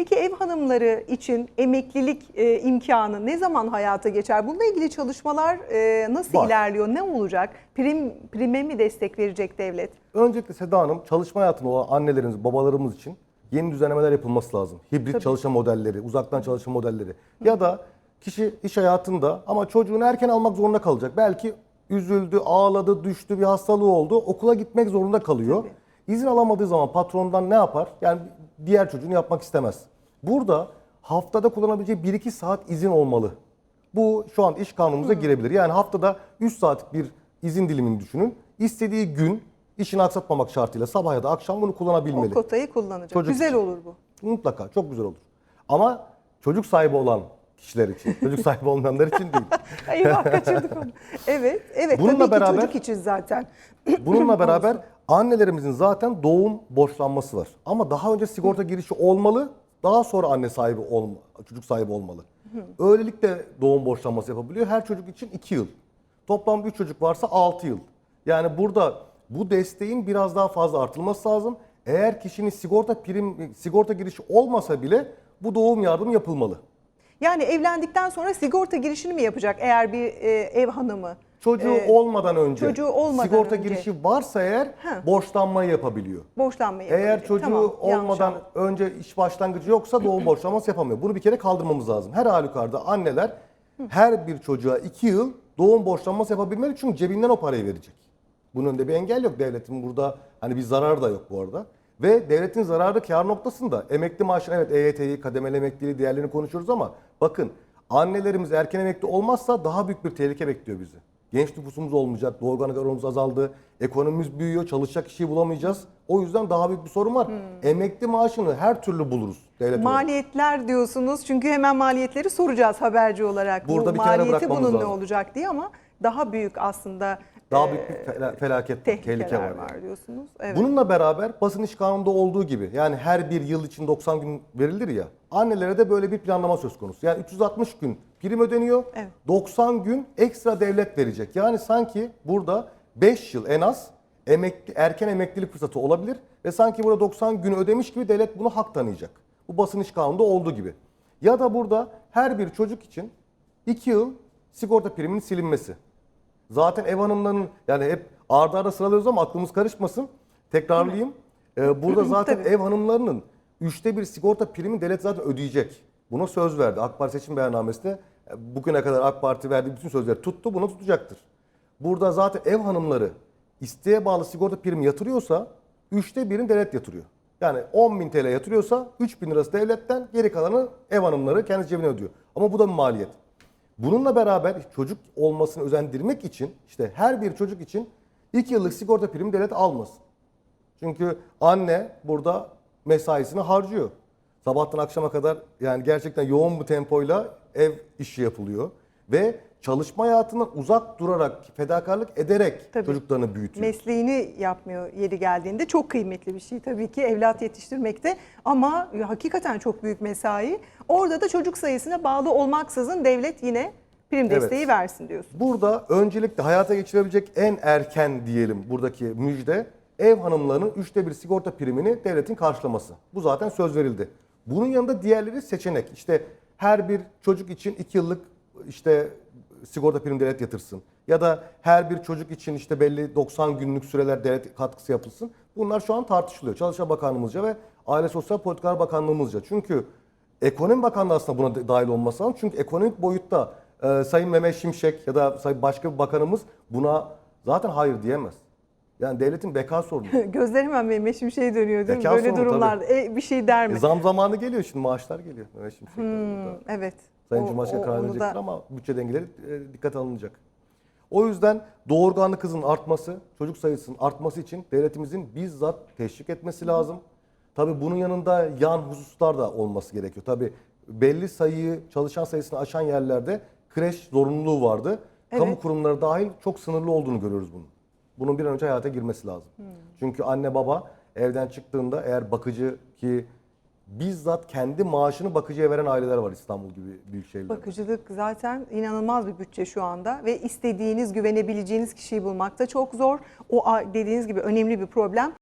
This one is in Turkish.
Peki ev hanımları için emeklilik e, imkanı ne zaman hayata geçer? Bununla ilgili çalışmalar e, nasıl Var. ilerliyor? Ne olacak? Prim prime mi destek verecek devlet? Öncelikle Seda Hanım çalışma hayatında olan annelerimiz, babalarımız için yeni düzenlemeler yapılması lazım. Hibrit çalışma modelleri, uzaktan çalışma modelleri. Ya da kişi iş hayatında ama çocuğunu erken almak zorunda kalacak. Belki üzüldü, ağladı, düştü, bir hastalığı oldu. Okula gitmek zorunda kalıyor. İzin alamadığı zaman patrondan ne yapar? Yani diğer çocuğunu yapmak istemez. Burada haftada kullanabileceği 1-2 saat izin olmalı. Bu şu an iş kanunumuza girebilir. Yani haftada 3 saatlik bir izin dilimini düşünün. İstediği gün işini aksatmamak şartıyla sabah ya da akşam bunu O kullanabilmeli. kotayı kullanacak. Çocuk Güzel için. olur bu. Mutlaka çok güzel olur. Ama çocuk sahibi olan kişiler için, çocuk sahibi olmayanlar için değil. Eyvah kaçırdık onu. Evet, evet Bununla tabii ki beraber- çocuk için zaten. Bununla beraber annelerimizin zaten doğum borçlanması var. Ama daha önce sigorta girişi olmalı, daha sonra anne sahibi olma, çocuk sahibi olmalı. Öylelikle doğum borçlanması yapabiliyor. Her çocuk için 2 yıl. Toplam 3 çocuk varsa 6 yıl. Yani burada bu desteğin biraz daha fazla artılması lazım. Eğer kişinin sigorta prim sigorta girişi olmasa bile bu doğum yardımı yapılmalı. Yani evlendikten sonra sigorta girişini mi yapacak eğer bir e, ev hanımı? Çocuğu e, olmadan önce çocuğu olmadan sigorta önce. girişi varsa eğer Heh. borçlanmayı yapabiliyor. borçlanmayı Eğer yapabilir. çocuğu Tamam, olmadan önce iş başlangıcı yoksa doğum borçlanması yapamıyor. Bunu bir kere kaldırmamız lazım. Her halükarda anneler her bir çocuğa iki yıl doğum borçlanması yapabilmeli çünkü cebinden o parayı verecek. Bunun önünde bir engel yok. Devletin burada hani bir zararı da yok bu arada. Ve devletin zararı kar noktasında emekli maaşını evet EYT'yi, kademeli emekliliği diğerlerini konuşuyoruz ama bakın annelerimiz erken emekli olmazsa daha büyük bir tehlike bekliyor bizi. Genç nüfusumuz olmayacak, doğurganlık oranımız azaldı, ekonomimiz büyüyor, çalışacak kişiyi bulamayacağız. O yüzden daha büyük bir sorun var. Emekli maaşını her türlü buluruz devlet olarak. Maliyetler diyorsunuz çünkü hemen maliyetleri soracağız haberci olarak. Burada Bu bir maliyeti bunun ne lazım. olacak diye ama daha büyük aslında Daha e, büyük bir fela- felaket, tehlike var. var, diyorsunuz. Evet. Bununla beraber basın iş kanununda olduğu gibi yani her bir yıl için 90 gün verilir ya annelere de böyle bir planlama söz konusu. Yani 360 gün prim ödeniyor. Evet. 90 gün ekstra devlet verecek. Yani sanki burada 5 yıl en az emekli, erken emeklilik fırsatı olabilir ve sanki burada 90 gün ödemiş gibi devlet bunu hak tanıyacak. Bu basın iş kanununda olduğu gibi. Ya da burada her bir çocuk için 2 yıl sigorta priminin silinmesi. Zaten ev hanımlarının yani hep arda arda sıralıyoruz ama aklımız karışmasın. Tekrarlayayım. Ee, burada zaten Tabii. ev hanımlarının üçte bir sigorta primi devlet zaten ödeyecek. Buna söz verdi. AK Parti seçim beyannamesinde e, bugüne kadar AK Parti verdiği bütün sözleri tuttu. Bunu tutacaktır. Burada zaten ev hanımları isteğe bağlı sigorta primi yatırıyorsa üçte birini devlet yatırıyor. Yani 10 bin TL yatırıyorsa 3 bin lirası devletten geri kalanı ev hanımları kendi cebine ödüyor. Ama bu da bir maliyet. Bununla beraber çocuk olmasını özendirmek için işte her bir çocuk için 2 yıllık sigorta primi devlet almasın. Çünkü anne burada mesaisini harcıyor. Sabahtan akşama kadar yani gerçekten yoğun bir tempoyla ev işi yapılıyor. Ve çalışma hayatından uzak durarak, fedakarlık ederek Tabii. çocuklarını büyütüyor. mesleğini yapmıyor yeri geldiğinde. Çok kıymetli bir şey tabii ki evlat yetiştirmekte ama hakikaten çok büyük mesai. Orada da çocuk sayısına bağlı olmaksızın devlet yine prim Evet. desteği versin diyorsun. Burada öncelikle hayata geçirebilecek en erken diyelim buradaki müjde ev hanımlarının üçte bir sigorta primini devletin karşılaması. Bu zaten söz verildi. Bunun yanında diğerleri seçenek. İşte her bir çocuk için iki yıllık işte sigorta primi devlet yatırsın. Ya da her bir çocuk için işte belli 90 günlük süreler devlet katkısı yapılsın. Bunlar şu an tartışılıyor. Çalışma Bakanlığımızca ve Aile Sosyal Politikalar Bakanlığımızca. Çünkü Ekonomi Bakanlığı aslında buna da- dahil olması lazım. Çünkü ekonomik boyutta e, Sayın Mehmet Şimşek ya da başka bir bakanımız buna zaten hayır diyemez. Yani devletin beka sorunu. Gözler hemen Mehmet Şimşek'e dönüyor değil mi? Zeka Böyle sorunu durumlarda e, bir şey der mi? E, zam zamanı geliyor şimdi maaşlar geliyor Mehmet. Hmm, evet. Sayın Cumhurbaşkanı karar verecektir da- ama bütçe dengeleri e, dikkat alınacak. O yüzden doğurganlı kızın artması, çocuk sayısının artması için devletimizin bizzat teşvik etmesi lazım. Tabii bunun yanında yan hususlar da olması gerekiyor. Tabii belli sayıyı, çalışan sayısını aşan yerlerde kreş zorunluluğu vardı. Kamu Evet. kurumları dahil çok sınırlı olduğunu görüyoruz bunun. Bunun bir an önce hayata girmesi lazım. Çünkü anne baba evden çıktığında eğer bakıcı ki bizzat kendi maaşını bakıcıya veren aileler var İstanbul gibi büyük şehirlerde. Bakıcılık zaten inanılmaz bir bütçe şu anda ve istediğiniz, güvenebileceğiniz kişiyi bulmak da çok zor. O dediğiniz gibi önemli bir problem.